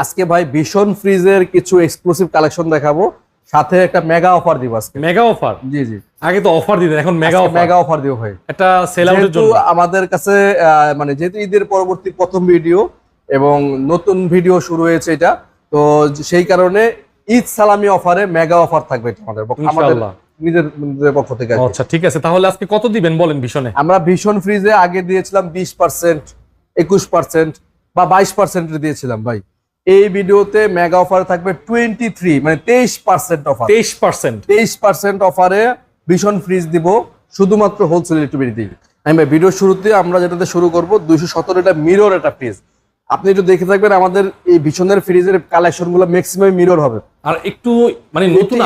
আজকে ভাই ভীষণ ফ্রিজের কিছু এক্সক্লুসিভ কালেকশন দেখাবো। সাথে একটা মেগা অফার দিব আজকে। মেগা অফার জি জি। আগে তো অফার দিতেন এখন মেগা অফার মেগা অফার দিব ভাই। একটা সেল আউটের জন্য। আমাদের কাছে মানে যেহেতু ঈদের পরবর্তী প্রথম ভিডিও এবং নতুন ভিডিও শুরু হয়েছে এটা তো সেই কারণে ঈদ সালামি অফারে মেগা অফার থাকবে এটা আমাদের আমাদের ইনশাআল্লাহ। নিজের নিজের পক্ষ থেকে আচ্ছা ঠিক আছে। তাহলে আজকে কত দিবেন বলেন ভীষণে? আমরা ভীষণ ফ্রিজে আগে দিয়েছিলাম বিশ পার্সেন্ট একুশ পার্সেন্ট বা বাইশ পার্সেন্ট দিয়েছিলাম ভাই। এই ভিডিওতে মেগা অফার থাকবে টোয়েন্টি থ্রি মানে তেইশ পার্সেন্ট অফার তেইশ পার্সেন্ট তেইশ পার্সেন্ট অফারে ভীষণ ফ্রিজ দিব শুধুমাত্র হোলসেল ইলেকট্রিবিলিটি আমি ভাই ভিডিও শুরুতে আমরা যেটাতে শুরু করব দুইশো সতেরো এটা মিরর একটা ফ্রিজ আপনি একটু দেখে থাকবেন আমাদের এই ভীষণের ফ্রিজের কালেকশনগুলো ম্যাক্সিমাম মিরর হবে। আর একটু মানে নতুন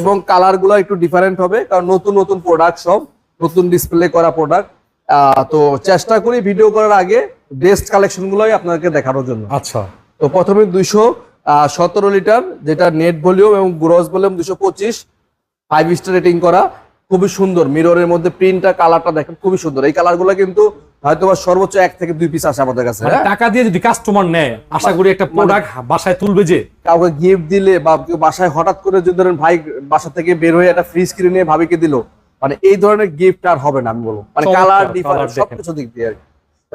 এবং কালারগুলো একটু ডিফারেন্ট হবে কারণ নতুন নতুন প্রোডাক্ট সব নতুন ডিসপ্লে করা প্রোডাক্ট তো চেষ্টা করি ভিডিও করার আগে বেস্ট কালেকশন গুলোই আপনাকে দেখানোর জন্য। আচ্ছা। তো প্রথমে দুইশো সতেরো লিটার যেটা নেট ভলিউম এবং গ্রস ভলিউম দুশো পঁচিশ ফাইভ স্টার রেটিং করা খুবই সুন্দর মিররের মধ্যে প্রিন্টটা কালারটা দেখেন খুবই সুন্দর এই কালারগুলো কিন্তু হয়তো বা সর্বোচ্চ এক থেকে দুই পিস আসে আমাদের কাছে মানে হ্যাঁ? টাকা দিয়ে যদি কাস্টমার নেয় আশা করি একটা প্রোডাক্ট বাসায় তুলবে যে কাউকে গিফট দিলে বা কেউ বাসায় হঠাৎ করে যদি ধরেন ভাই বাসা থেকে বের হয়ে একটা ফ্রিজ কিনে নিয়ে ভাবিকে দিল মানে এই ধরনের গিফট আর হবে না আমি বলব মানে কালার ডিফারেন্ট। সবকিছু দিক দিয়ে আর কি।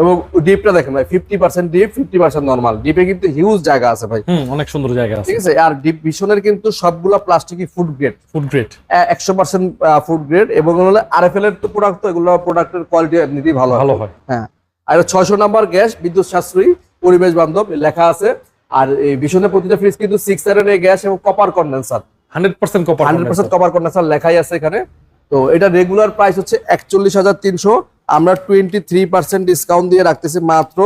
এবং ডিপটা দেখেন ভাই fifty percent deep fifty percent normal ডিপে কিন্তু হিউজ জায়গা আছে ভাই। অনেক সুন্দর জায়গা আছে। ঠিক আছে? আর ডিপ ভীষণের কিন্তু সবগুলা প্লাস্টিকই ফুড গ্রেড ফুড গ্রেড একশো পার্সেন্ট ফুড গ্রেড এবং হলো আরএফএল এর তো প্রোডাক্ট তো এগুলো প্রোডাক্টের কোয়ালিটি এমনিতেই ভালো ভালো হয়। হ্যাঁ। আর ছয়শো নাম্বার গ্যাস বিদ্যুৎ সাশ্রয়ী পরিবেশ বান্ধব লেখা আছে। আর এই ভীষণের প্রতিটা ফ্রিজ কিন্তু সিক্স এর গ্যাস এবং copper condenser hundred percent copper hundred percent copper condenser লেখাই আছে এখানে। তো এটা রেগুলার প্রাইস হচ্ছে একচল্লিশ হাজার তিনশো। আমরা টোয়েন্টি থ্রি পার্সেন্ট ডিসকাউন্ট দিয়ে রাখতেছি মাত্র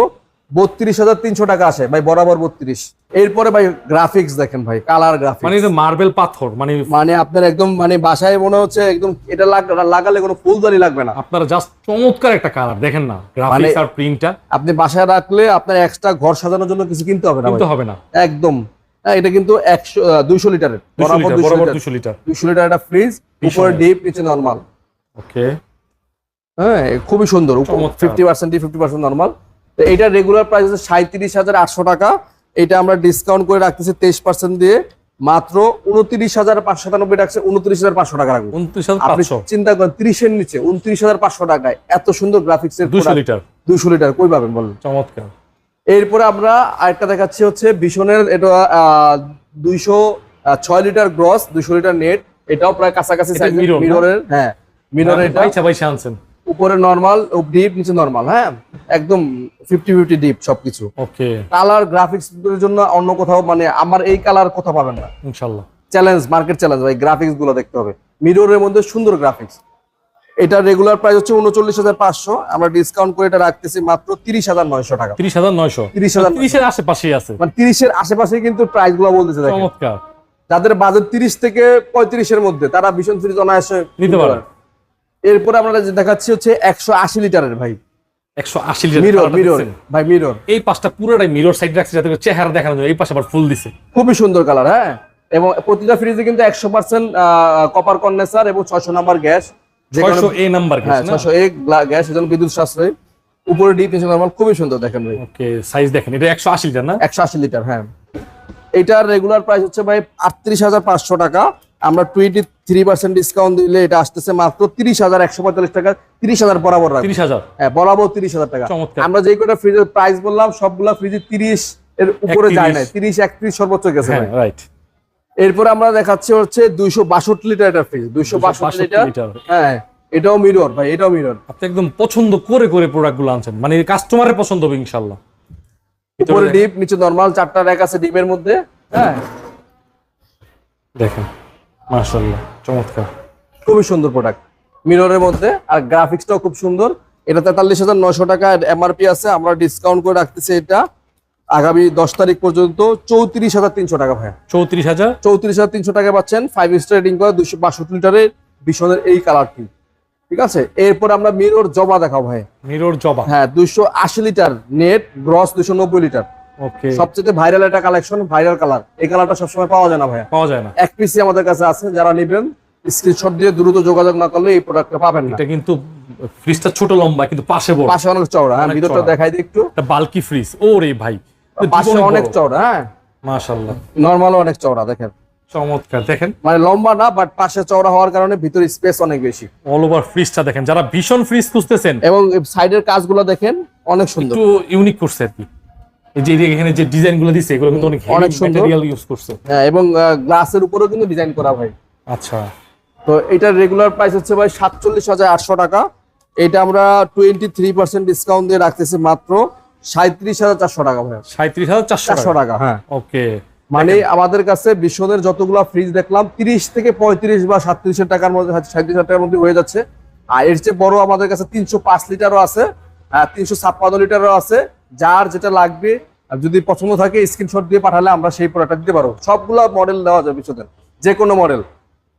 বত্রিশ হাজার তিনশো টাকা আসে। ভাই বরাবর বত্রিশ। এরপরে ভাই গ্রাফিক্স দেখেন ভাই কালার গ্রাফিক্স মানে মার্বেল পাথর মানে মানে আপনার একদম মানে বাসায় মনে হচ্ছে একদম এটা লাগালে কোনো ফুলদানি লাগবে না। আপনারা জাস্ট চমৎকার একটা কালার দেখেন না গ্রাফিক্স মানে- আর প্রিন্টটা আপনি বাসায় রাখলে আপনার এক্সট্রা ঘর সাজানোর জন্য কিছু কিনতে হবে না কিন্তু। হবে না। একদম। হ্যাঁ, এটা কিন্তু একশো দুইশো লিটারের। বরাবর দুইশো লিটার। দুইশো লিটার। একটা ফ্রিজ উপরে ডিপ নিচে নর্মাল ওকে হ্যাঁ খুবই সুন্দর। Fifty percent fifty percent normal এটা রেগুলার প্রাইস হচ্ছে সাঁত্রিশ হাজার আটশো টাকা। এটা আমরা ডিসকাউন্ট করে রাখতেছি তেইশ পার্সেন্ট দিয়ে। মাত্র উনত্রিশ হাজার পাঁচশো সাতানব্বই টাকা উনত্রিশ হাজার পাঁচশো টাকা রাখব। আপনি চিন্তা করেন ত্রিশের নিচে উনত্রিশ হাজার পাঁচশো টাকায় এত সুন্দর গ্রাফিক্স এর দুশো লিটার দুশো লিটার কই পাবেন বলুন? চমৎকার। এরপরে আমরা আরেকটা দেখাচ্ছি হচ্ছে ভীষণের এটা দুইশো ছয় লিটার গ্রস দুইশো লিটার নেট এটাও প্রায় কাছাকাছি মিররের হ্যাঁ মিরর এটা। আনছেন। উপরে নর্মাল ডিপ নিচে নর্মাল হ্যাঁ? একদম ফিফটি ফিফটি ডিপ সবকিছু। ওকে কালার গ্রাফিক্স এর জন্য অন্য কোথাও মানে আমার এই কালার কোথাও পাবেন না। ইনশাল্লাহ। চ্যালেঞ্জ মার্কেট চ্যালেঞ্জ ভাই গ্রাফিক্সগুলো দেখতে হবে। মিররের মধ্যে সুন্দর গ্রাফিক্স এটা রেগুলার প্রাইস হচ্ছে উনচল্লিশ হাজার পাঁচশো। আমরা ডিসকাউন্ট করে এটা রাখতেছি মাত্র তিরিশ হাজার নয়শো টাকা। তিরিশ হাজার নয়শো? 30,900 তিরিশের আশেপাশেই আছে। মানে তিরিশের আশেপাশে কিন্তু প্রাইসগুলো বলতেছে দেখেন। চমৎকার। যাদের বাজেট তিরিশ থেকে পঁয়ত্রিশের মধ্যে তারা ভীষণ ফ্রিজ অনায়াসে নিতে পারে। এরপরে আমরা যে দেখাচ্ছি হচ্ছে একশো আশি লিটারের ভাই। একশো আশি লিটার মিরর মিরর ভাই মিরর। এই পাশটা পুরোটাই মিরর সাইড রাখছে যাতে চেহারা দেখানো যায়। এই পাশে আবার ফুল দিছে। খুবই সুন্দর কালার হ্যাঁ? এবং প্রতিটা ফ্রিজে কিন্তু একশো পার্সেন্ট কপার কন্ডেন্সার এবং ছয়শো নাম্বার গ্যাস। যে ছয়শো এ নাম্বার হ্যাঁ ছয়শো গ্যাস এজন্য বিদ্যুৎ সাশ্রয়। উপরে ডিপ নিচে নর্মাল খুবই সুন্দর দেখেন ভাই। ওকে সাইজ দেখেন। এটা একশো আশি লিটার না? একশো আশি লিটার হ্যাঁ। এটার রেগুলার প্রাইস হচ্ছে ভাই আটত্রিশ হাজার পাঁচশো টাকা। আমরা টোয়েন্টি থ্রি পার্সেন্ট ডিসকাউন্ট দিলে এটা আসতেছে মাত্র তিরিশ হাজার একশো পঁয়তাল্লিশ টাকা তিরিশ হাজার বরাবর তিরিশ হাজার। হ্যাঁ বরাবর তিরিশ হাজার টাকা। আমরা যে কটা ফ্রিজের প্রাইস বললাম সবগুলা ফ্রিজে তিরিশ এর উপরে যায় 31 না তিরিশ একত্রিশ সর্বোচ্চ গেছে হ্যাঁ রাইট এরপরে আমরা দেখাচ্ছি হচ্ছে দুইশো বাষট্টি লিটার এটা ফ্রিজ দুইশো বাষট্টি লিটার। হ্যাঁ এটাও মিরর ভাই এটাও মিরর আপনি একদম পছন্দ করে করে প্রোডাক্টগুলো আনছেন। মানে কাস্টমারের পছন্দ হবে ইনশাল্লাহ উপরে ডিপ নিচে নর্মাল চারটা র্যাক আছে ডিপের মধ্যে। হ্যাঁ। দেখেন। মাশাল্লাহ চমৎকার। খুবই সুন্দর প্রোডাক্ট মিররের মধ্যে আর গ্রাফিক্সটাও খুব সুন্দর। এটা তেতাল্লিশ হাজার নয়শো টাকা এমআরপি আছে আমরা ডিসকাউন্ট করে রাখতেছি এটা। আগামী দশ তারিখ পর্যন্ত চৌত্রিশ হাজার তিনশো টাকা ভাই চৌত্রিশ হাজার? চৌত্রিশ হাজার তিনশো টাকা পাচ্ছেন ফাইভ স্টার রেটিং করা দুশো বাষট্টি লিটারের ভীষণের এই কালারটি ঠিক আছে? এরপর আমরা মিরর জবা দেখাও ভাই মিরর জবা। হ্যাঁ দুশো আশি লিটার নেট গ্রস দুশো নব্বই লিটার। ওকে সবচেয়ে ভাইরাল একটা কালেকশন ভাইরাল কালার এই কালারটা সবসময় পাওয়া যায় না ভাইয়া। পাওয়া যায় না। এক পিসি আমাদের কাছে আছে যারা নেবেন স্ক্রিনশট দিয়ে দ্রুত যোগাযোগ না করলে এই প্রোডাক্টটা পাবেন না। এটা কিন্তু ফ্রিজটা ছোট লম্বা কিন্তু পাশে বড়। পাশে অনেক চওড়া হ্যাঁ ভিতরটা দেখাই দিই একটু। একটা বালকি ফ্রিজ ও রে ভাই পাশে অনেক চওড়া হ্যাঁ। নর্মাল অনেক চওড়া দেখেন। চমৎকার দেখেন। মানে লম্বা না বাট পাশে চওড়া হওয়ার কারণে ভিতরে স্পেস অনেক বেশি। অল ওভার ফ্রিজটা দেখেন যারা ভীষণ ফ্রিজ খুঁজতেছেন এবং সাইডের কাজগুলো দেখেন অনেক সুন্দর। একটু ইউনিক করছে আর কি। যে এখানে যে ডিজাইন দিছে এগুলো কিন্তু অনেক অনেক ম্যাটেরিয়াল ইউজ করছে। হ্যাঁ এবং গ্লাসের উপরেও কিন্তু ডিজাইন করা ভাই আচ্ছা। তো এটার রেগুলার প্রাইস হচ্ছে ভাই সাতচল্লিশ হাজার আটশো টাকা। এটা আমরা টোয়েন্টি থ্রি পার্সেন্ট ডিসকাউন্ট দিয়ে রাখতেছি মাত্র সাঁত্রিশ হাজার চারশো টাকা ভাই। সাঁত্রিশ হাজার চারশো চারশো টাকা হ্যাঁ। ওকে। মানে আমাদের কাছে বিশ্বদের যতগুলো ফ্রিজ দেখলাম তিরিশ থেকে পঁয়ত্রিশ বা সাতত্রিশের টাকার মধ্যে সাঁত্রিশ হাজার টাকার মধ্যে হয়ে যাচ্ছে। আর এর চেয়ে বড় আমাদের কাছে তিনশো পাঁচ লিটারও আছে। তিনশো ছাপ্পান্ন লিটারও আছে। যার যেটা লাগবে যদি পছন্দ থাকে স্ক্রিনশট দিয়ে পাঠালে আমরা সেই প্রোডাক্টটা দিতে পারব। সবগুলো মডেল দেওয়া যাবে বিশ্বদের যে কোনো মডেল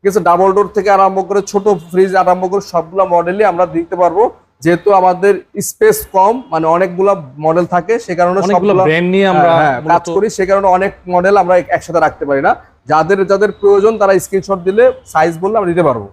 ঠিক আছে ডাবল ডোর থেকে আরম্ভ করে ছোট ফ্রিজ আরম্ভ করে সবগুলো মডেলই আমরা দিতে পারব। যেহেতু আমাদের স্পেস কম মানে অনেকগুলো মডেল থাকে সে কারণে সবগুলা- ব্র্যান্ড নিয়ে আমরা হ্যাঁ, হ্যাঁ, কাজ করি সে কারণে অনেক মডেল আমরা একসাথে রাখতে পারি না। যাদের যাদের প্রয়োজন তারা স্ক্রিনশট দিলে সাইজ বললে আমরা দিতে পারব।